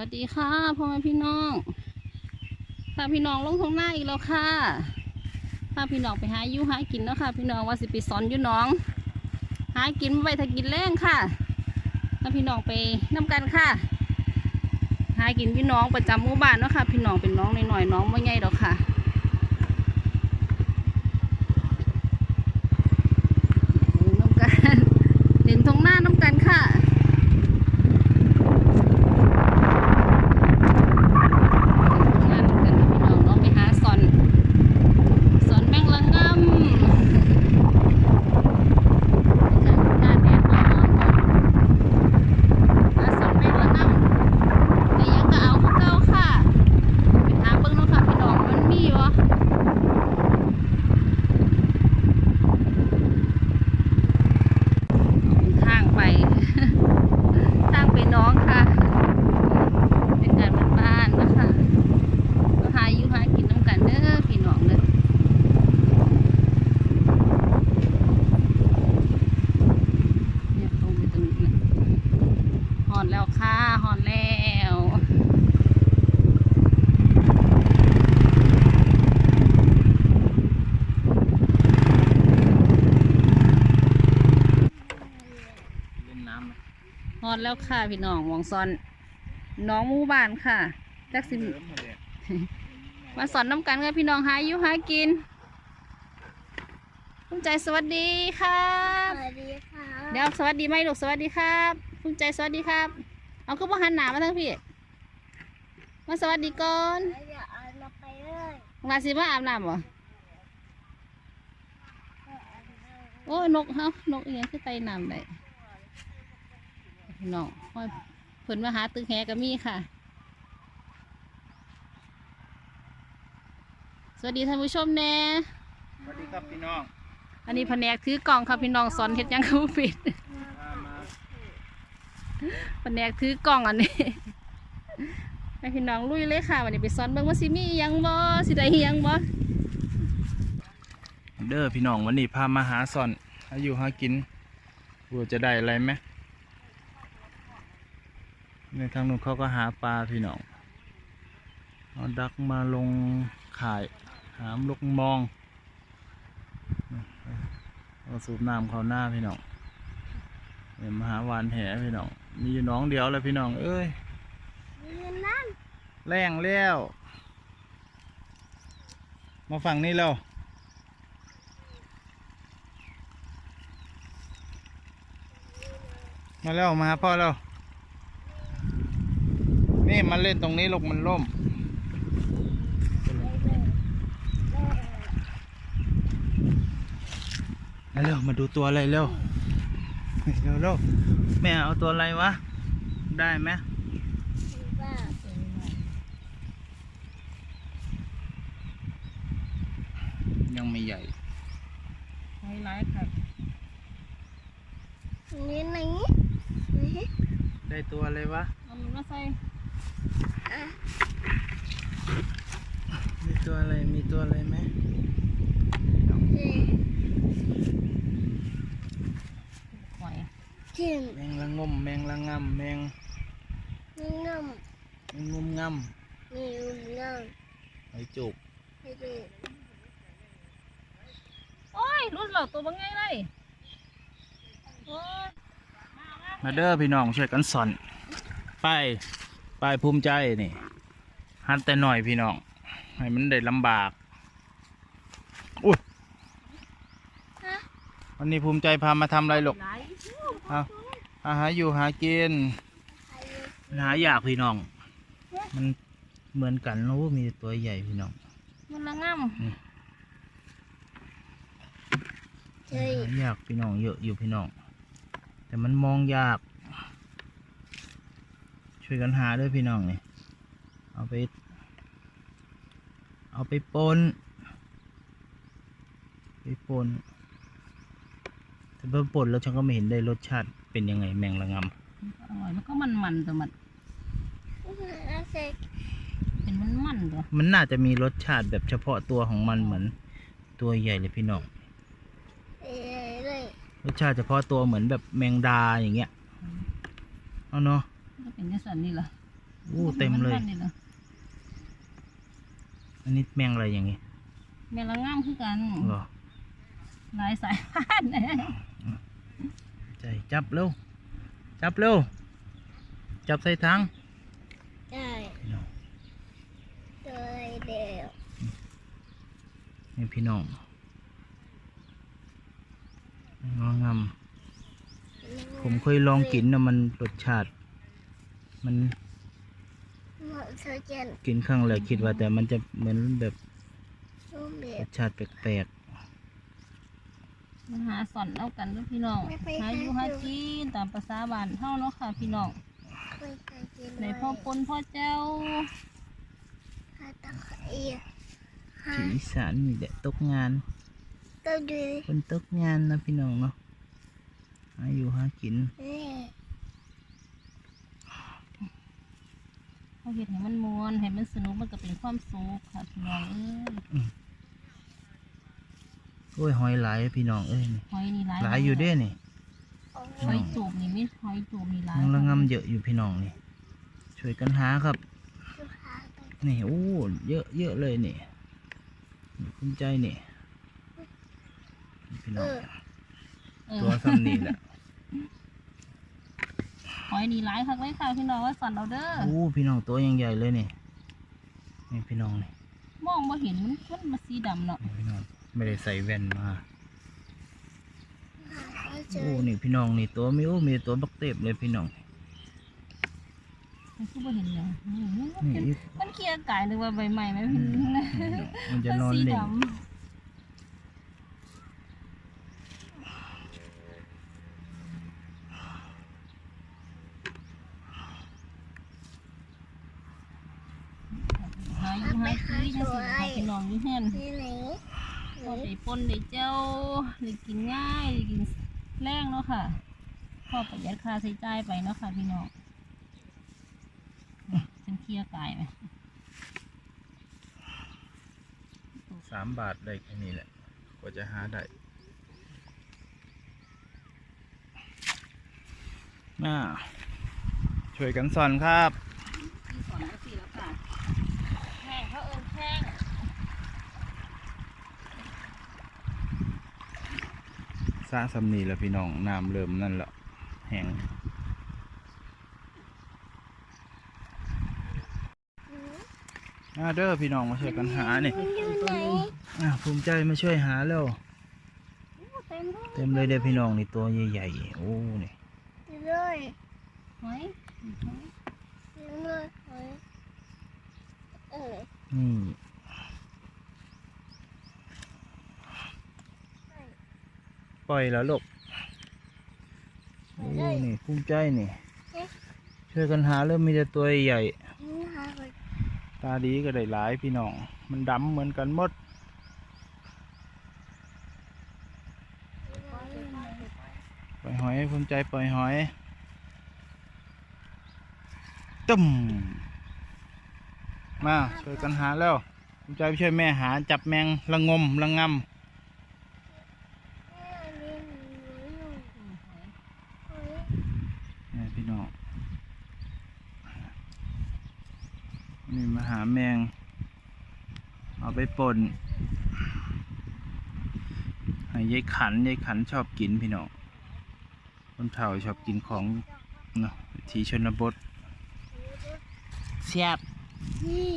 วัสดีค่ะพ่อแม่พี่น้องพาพี่น้องลงทงหน้าอีกแล้วค่ะพาพี่น้องไปหายู่หากินเนาะค่ะ พี่น้องว่าสิไปสอนยู่น้อง หากินไปถ้ากินแรงค่ะพาพี่น้องไปน้ำกันค่ะ หากินพี่น้องประจำหมู่บ้านเนาะค่ะ พี่น้องเป็นน้องหน่อยๆน้องไม่ใหญ่ดอกค่ะเดินน้ำกันเดินทงหน้าน้ำกันค่ะ งานกันพี่น้องเนาะไปหาสอนสอนแมงละงำหน้าแดดร้อนหาสอนแมงละงำแต่ยังก็เอาคือเก่าค่ะไปหาเบิ่งเนาะค่ะพี่น้องมันมีวะทางไป ทางไปน้องค่ะ เป็นการบ้านๆนะคะ ก็หาอยู่หากินน้ำกันเด้อพี่น้องเด้อเนี่ยตรงไปตรงนี้นะหอนแล้วค่ะหอนแล้วห อนแล้วค่ะพี่น้องหวองซอนน้องหมู่บ้านค่ะจักสิ มาสอนน้ำกันค่ะพี่น้องหาอยู่หากินภูมิใจสวัสดีครับ สวัสดีค่ะเดี๋ยวสวัสดีไหมลูกสวัสดีครับภูมิใจสวัสดีครับ เอาก็บ่หันหนามาทั้งพี่มาสวัสดีก่อนแล้วเดี๋ยวเอาเราไปเลยลาสิมาอาบน้ำบ่โอ้ยนกเฮานกเอียงคือไตน้ำได้ พี่น้องห้อยเพิ่นมาหาตึกแหก็มีค่ะ สวัสดีท่านผู้ชมแน่สวัสดีครับพี่น้องอันนี้แผนกถือกล่องครับพี่น้องสอนเฮ็ดหยังคือปิดมามาแผนกถือกล่องอันนี้ให้พี่น้องลุยเลยค่ะวันนี้ไปสอนเบิ่งว่าสิมีอิหยังบ่สิได้อิหยังบ่เด้อพี่น้องวันนี้พามาหาซ่อนอายุหากินบัวจะได้อะไรไหม ในทางนู้นเขาก็หาปลาพี่น้องเอาดักมาลงข่าย หามลูกมองเอาสูบน้ำเขาหน้าพี่น้องเดี๋ยวมาหาวานแหพี่น้อง มีอยู่น้องเดียวเลยพี่น้อง เอ้ยยืนนั่นแรงแล้ว มาฝั่งนี้แล้วมาแล้วมาหาพ่อแล้ว นี่มาเล่นตรงนี้ลูกมันล่มมาเร็วมาดูตัวอะไรเร็ว เร็วเร็วแม่เอาตัวอะไรวะ ได้ไหมว่ายังไม่ใหญ่ไฮไลท์ค่ะนี่ไหนได้ตัวอะไรวะเอามันมาใส่ มีตัวอะไร มีตัวอะไรไหมหอยถึงแมงละงมแมงละงำแมงนี่น้แมงงมงำมีอุ่นน้ำหอยจุกำให้ดูโอ้ยรุ่นเหล่าตัวบังไงเลยโอ้ยมาเด้อพี่น้องช่วยกันสอนป้ายป้ายภูมิใจนี่หันแต่หน่อยพี่น้อง ให้มันได้ลำบาก อุ้ยวันนี้ภูมิใจพามาทำอะไรหรอกหลายเอาอาหาอยู่หากินอายุหาอยากพี่น้อง มันเหมือนกันนะว่ามีแต่ตัวใหญ่พี่น้อง มันละงเฮ้ยหายากพี่น้องเยอะอยู่พี่น้อง แต่มันมองยาก ช่วยกันหาด้วยพี่น้องนี่เอาไป เอาไปปนไปปนแต่พอปนแล้วฉันก็ไม่เห็นได้รสชาติเป็นยังไงแมงละงำอร่อยมันก็มันมันๆแต่มันน่าเซ็กเป็นมันมันๆตัวำมันน่าจะมีรสชาติแบบเฉพาะตัวของมันเหมือนตัวใหญ่เลยพี่น้องเอ้ยเลยรสชาติเฉพาะตัวเหมือนแบบแมงดาอย่างเงี้ย เอาเนาะ ก็เป็นจังสันนี่ล่ะอู้เต็มเลยนๆนี่นะอันนี้แมงอะไรอย่างงี้แม่ละง่ามคือกันเหรอหลายสายพันธุ์ใจจับเร็ว จับเร็ว จับใส่ถังได้พี่น้องเจอเดียวนี่พี่น้องงองามผมเคยลองกินนะมันรสชาติ มันเหมาะเธอเจนกินครั้งแรกคิดว่าแต่มันจะเหมือนแบบรูปแบรบสชาติแปลกมาหาสอนเอากันเด้อพี่น้องไม่ไปหาอยู่หาหาอยู่กินตามภาษาบ้านเฮาเนาะค่ะพี่น้องเคยเคยกินในพ่อปนพ่อเจ้าหาตะไคร้หาๆสีอีสานมีแต่ตกงานตัวดูคนตกงานนะพี่น้องเนาะหาอยู่หากิน นี่ เขาเห็นให้มันมวนให้มันสนุกมันก็เป็นความสุขค่ะพี่น้องเอ้ยโอ้ยหอยหลายพี่น้องเอ้ยนี่หอยนี่หลายหลายอยู่เด้นี่โอ้หอยจูบนี่มิหอยจูบนี่หลายยังระงำเยอะอยู่พี่น้องนี่ ช่วยกันหาครับลูกค้าไปนี่โอ้เยอะเยอะเลยนี่นี่ภูมิใจนี่นี่พี่น้องเออตัวซ้ำนี่แหละ หอยนี่หลายคักเลยค่ะพี่น้องว่าสอนเราเด้อโอ้พี่น้องตัวยังใหญ่เลยนี่นี่พี่น้องนี่มองมาเห็นมันมันมาสีดำเนาะนี่พี่น้องไม่ได้ใส่แว่นมาหาไม่เจโอ้อนี่พี่น้องนี่ตัวมีโอ้มีตัวบักเต็บเลยพี่น้องมันคือบ่เห็นเลยอืมนี่อีกมันเคลียร์กายนึกว่าใบใหม่ไหมพี่นะมันจะนอนสีเล่ดนำหาอยู่หากินจังสิค่ะพี่น้องอยู่เฮือนที่ไหนพอได้ปนได้เจ้าได้กินง่ายได้กินแรงเนาะค่ะพอประหยัดค่าใช้จ่ายไปเนาะค่ะพี่น้องเป็นเคลียร์กายไหมสามบาทได้แค่นี้แหละกว่าจะหาได้น่าช่วยกันสอนครับ ที่สอนก็สี่แล้วค่ะแข้งเขาเอิญแข้ง สร้างสำนีแล้วพี่น้องน้ำเริ่มนั่นแหละแห้งอ่าเด้อพี่น้องมาช่วยกันหานี่มันอยู่ไหนอ่าภูมิใจมาช่วยหาแล้วเต็มเลยเต็มเลยเด้อพี่น้องนี่ตัวใหญ่ๆโอ้นี่เต็มเลยหอยหอยเต็มเลยเฮ้ยเออนี่ ปล่อยแล้วลูกโอ้นี่ภูมิใจนี่ ช่วยกันหาเริ่มมีแต่ตัวใหญ่นี่หาไปตาดีก็ได้หลายพี่น้อง มันดำเหมือนกันหมดปล่อยหอยภูมิใจปล่อยหอยตึมมาช่วยกันหาแล้วภูมิใจไปช่วยแม่หาจับแมงละงมละงำนี่พี่น้อง นี่มาหาแมง เอาไปป่นให้ยายขันยายขันชอบกินพี่น้องคนเฒ่าชอบกินของเนาะที่ชนบทแซ่บนี่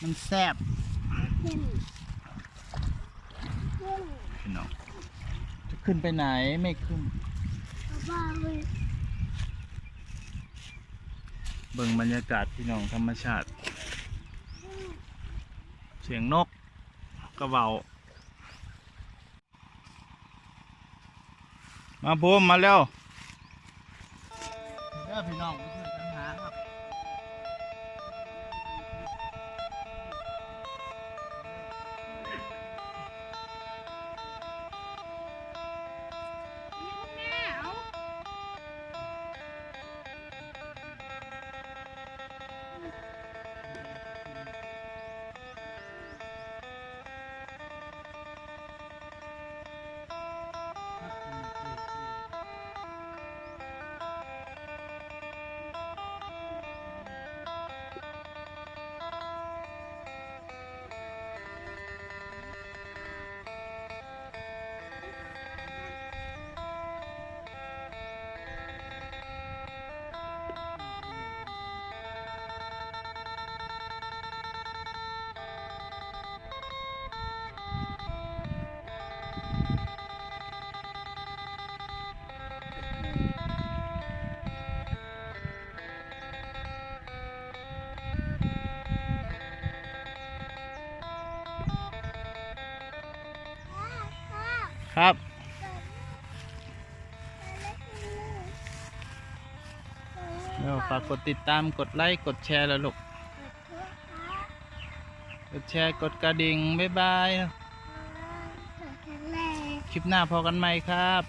มันแซ่บขึ้นขึ้นพี่น้องจะขึ้นไปไหนไม่ขึ้นบ้า เบิ่งบรรยากาศพี่น้องธรรมชาติ เสียงนกกระเบามาพูมมาแล้วเด้อพี่น้อง ฝากกดติดตามกดไลค์กดแชร์แล้วลูกกดแชร์กดกระดิ่งบ๊ายบายคลิปหน้าพอกันไหมครับ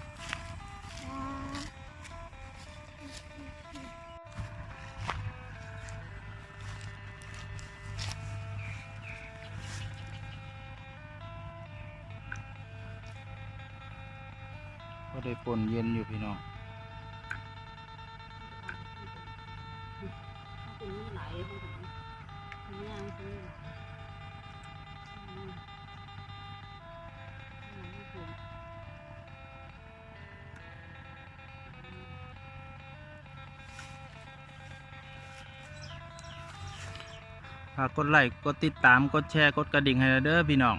ก็ได้ปนเย็นอยู่พี่น้อง ไหลของยางคือฝากกดไลค์กดติดตามกดแชร์กดกระดิ่งให้เด้อพี่น้อง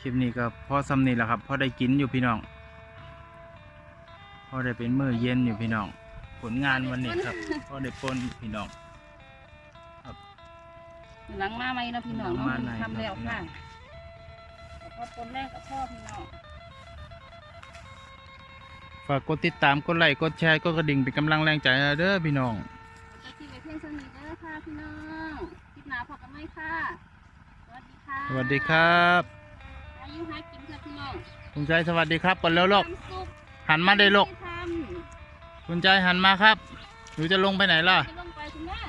คลิปนี้ก็พอสำนีแหล้วครับพอได้กินอยู่พี่น้องพอได้เป็นมื้อเย็นอยู่พี่น้อง ผลงานวันนี้ครับพอได้ปนพี่น้องหลังมาไหมนะพี่น้องหลังมาไหนทำแล้วเนาะค่ะแล้วก็ต้นแรกกับพ่อพี่น้องฝากกดติดตามกดไลค์กดแชร์กดกระดิ่งเป็นกำลังแรงใจให้เด้อพี่น้องจะที่ไปเพียงสนิทเด้อค่ะพี่น้องคลิปหนาพอกันไหมค่ะ สวัสดีค่ะสวัสดีครับอายุหากินค่ะพี่น้องคุณชายสวัสดีครับก่อนแล้วลูกทำซุปหันมาได้ลูกทำ คุณใจหันมาครับ หนูจะลงไปไหนล่ะลงไปคุณแม่